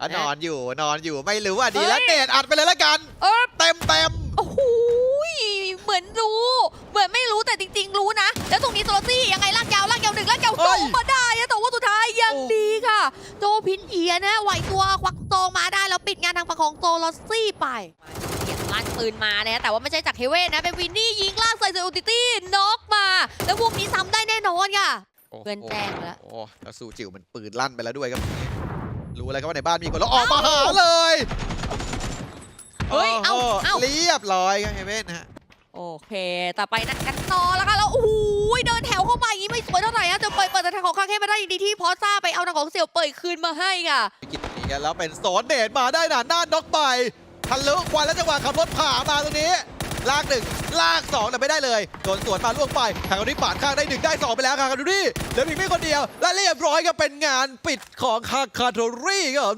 อะนอนอยู่นอนอยู่ไม่รู้อะดีแล้วเฮ้ยเนตอัดไปเลยละกันเออเต็มเต็มโอ้โหยเหมือนรู้ เหมือนไม่รู้แต่จริง ๆ รู้นะ แล้วตรงนี้โซโลซี่ยังไงลากยาวลากยาวหนึ่งลากยาวสองมาได้อะแต่ว่าสุดท้ายยังดีค่ะ โจพินเอียนะไหวตัวควักโตองมาได้แล้วปิดงานทางฝั่งของโซโลซี่ไปเสียงลั่นปืนมานะแต่ว่าไม่ใช่จากเฮเว่นนะ เป็นวินนี่ยิงลากใส่เซอร์ติตี้น็อกมา แล้ววงนี้ซ้ำได้แน่นอนค่ะโอ้เพื่อนแจ้งแล้วโอ้แล้วสู้จิ๋วมันปืนลั่นไปแล้วด้วยครับ รู้แล้วครับว่าในบ้านมีคนแล้วออกมาหาเลยเฮ้ยเอ้าโโหเอ้า เรียบร้อยครับเฮเว่นฮะ โอเคแต่ไปนัดกันต่อแล้วค่ะแล้วโอ้โหเดินแถวเข้ามาอย่างนี้ไม่สวยเท่าไหร่อะจะเปิดเปิดแต่ทางของคาเค่มาได้ดีที่พอซ่าไปเอาทางของเสี่ยวเปิดคืนมาให้ค่ะ ไปกินตรงนี้กันแล้วเป็นโซนเดทมาได้หนาหน้าน็อกไปทะลุควันแล้วจังหวะขับรถผ่ามาตรงนี้ ลากหนึ่งลากสองแต่ไม่ได้เลยโดนสวนมาล่วงไปคาร์ดิปาดข้างได้หนึ่งได้สองไปแล้วคาร์ดิเหลือเพียงไม่คนเดียวและเรียบร้อยก็เป็นงานปิดของคาคาโทรี่ครับ